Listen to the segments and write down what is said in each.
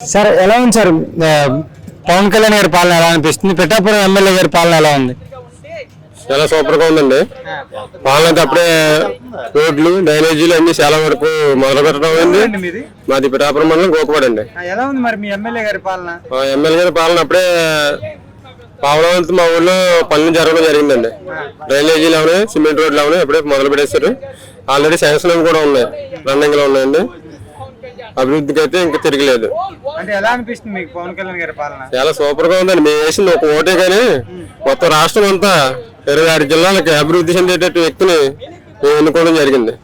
Sir ఎలా ఉంది sir? Pawan Kalyan గారి పాలన ఎలా అనిపిస్తుంది? పిఠాపురం ఎమ్మెల్యే గారి పాలన ఎలా ఉంది? చాలా సూపర్గా ఉందండి. పాలన అప్పుడే రోడ్లు డ్రైనేజీలు అన్ని చాలా వరకు మొదలు పెట్టడం అయింది మీది? పిఠాపురం మండలం గోకపడండి ఎలా ఉంది మరి మీ ఎమ్మెల్యే గారి పాలన? మా ఎమ్మెల్యే గారి పాలన అప్పుడే పావడం వంతు మా ఊళ్ళో పనులు జరగడం జరిగిందండి. డ్రైనేజీలు అవని సిమెంట్ రోడ్లు అవని అప్పుడే మొదలు పెట్టేశారు ఆల్రెడీ శాంక్షన్ కూడా ఉన్నాయి. రన్నింగ్లో ఉన్నాయండి. అభివృద్ధికి అయితే ఇంకా తిరగలేదు. అంటే ఎలా అనిపిస్తుంది మీకు పవన్ కళ్యాణ్ గారి పాలన? చాలా సూపర్గా ఉందండి. మేము వేసింది ఒక ఓటే కానీ మొత్తం రాష్ట్రం అంతా ఇరవై ఆరు జిల్లాలకి అభివృద్ధి చెందేటట్టు వ్యక్తిని మేము ఎన్నుకోవడం జరిగింది.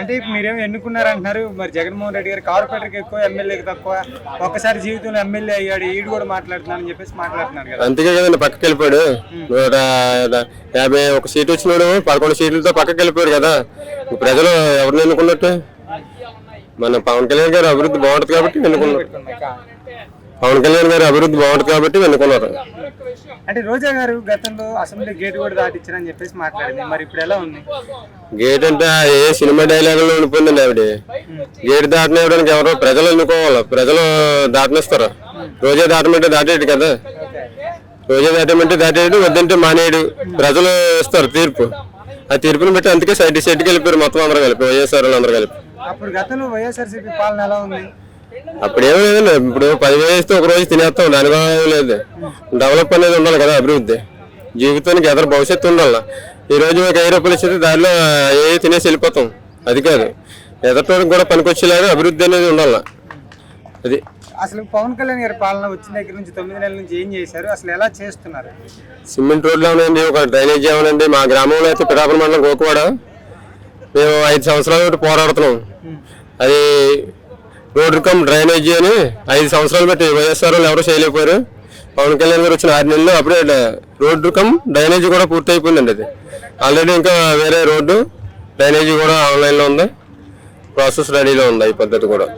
అంటే మీరేమో ఎన్నుకున్నారు అంటున్నారు మరి జగన్మోహన్ రెడ్డి గారు కార్పొరేటర్కి ఎక్కువ ఎమ్మెల్యేకి తక్కువ. ఒక్కసారి జీవితంలో ఎమ్మెల్యే అయ్యాడు ఈడు కూడా మాట్లాడుతున్నాను చెప్పేసి మాట్లాడుతున్నారు కదా. అంతకే కదండి పక్కకి వెళ్ళిపోయాడు. నూట యాభై ఒక సీట్ వచ్చినాడు పదకొండు సీట్లతో పక్కకి వెళ్ళిపోయాడు కదా. ప్రజలు ఎవరిని ఎన్నుకున్నట్టు? మన పవన్ కళ్యాణ్ గారు అభివృద్ధి బాగుంటుంది కాబట్టి ఎన్నుకున్నారు పవన్ కళ్యాణ్ గారి అభివృద్ధి బాగుంటుంది కాబట్టి ఎన్నుకున్నారు అంటే రోజా గారు గతంలో అసెంబ్లీ గేట్ కూడా దాటిచ్చారని చెప్పేసి మాట్లాడింది. మరి ఇప్పుడు ఎలా ఉంది? గేట్ అంటే ఏ సినిమా డైలాగులో ఉండిపోయిందండి ఆవిడ. గేట్ దాటనివ్వడానికి ఎవరో ప్రజలు ఎన్నుకోవాలి? ప్రజలు దాటనిస్తారు? రోజే దాటమంటే దాటేడు కదా. రోజే దాటమంటే దాటేడు వద్దంటే మానేయడు. ప్రజలు ఇస్తారు తీర్పు. ఆ తీర్పుని బట్టి అందుకే సైడ్ సైడ్కి వెళ్ళిపోయారు మొత్తం అందరూ కలిపి. వైఎస్ఆర్ అందరూ కలిపి. అప్పుడు గతంలో వైఎస్ఆర్సీపీ పాలన ఎలా ఉంది? అప్పుడు ఏమీ లేదండి ఇప్పుడు పదివేలు వేస్తే ఒక రోజు తినేస్తాం. దాని ఏం లేదు. డెవలప్ అనేది ఉండాలి కదా అభివృద్ధి. జీవితానికి ఎదరు భవిష్యత్తు ఉండాలి. ఈ రోజు ఒక ఐదు రూపాయలు ఇచ్చేది దానిలో ఏ తినేసి వెళ్ళిపోతాం. అది కాదు. ఎదటోడికి కూడా పనికొచ్చేలాగా అభివృద్ధి అనేది ఉండాలి. అది. అసలు పవన్ కళ్యాణ్ గారి పాలన వచ్చిన దగ్గర నుంచి తొమ్మిది నెలల నుంచి ఏం చేశారు? అసలు ఎలా చేస్తున్నారు? సిమెంట్ రోడ్లు అవనండి ఒక డ్రైనేజ్ అవనండి. మా గ్రామంలో అయితే పిఠాపురం మండలం గోకువాడ. మేము ఐదు సంవత్సరాల నుండి పోరాడుతున్నాం. అది రోడ్డు కమ్ డ్రైనేజీ అని ఐదు సంవత్సరాలు బట్టి వైఎస్ఆర్ వాళ్ళు ఎవరు చేయలేకపోయారు. పవన్ కళ్యాణ్ గారు వచ్చిన ఆరు నెలలు అప్పుడే రోడ్డు కమ్ డ్రైనేజీ కూడా పూర్తి అయిపోయిందండి అది. ఆల్రెడీ ఇంకా వేరే రోడ్డు డ్రైనేజీ కూడా ఆన్లైన్లో ఉంది. ప్రాసెస్ రెడీలో ఉంది ఈ పద్ధతి కూడా.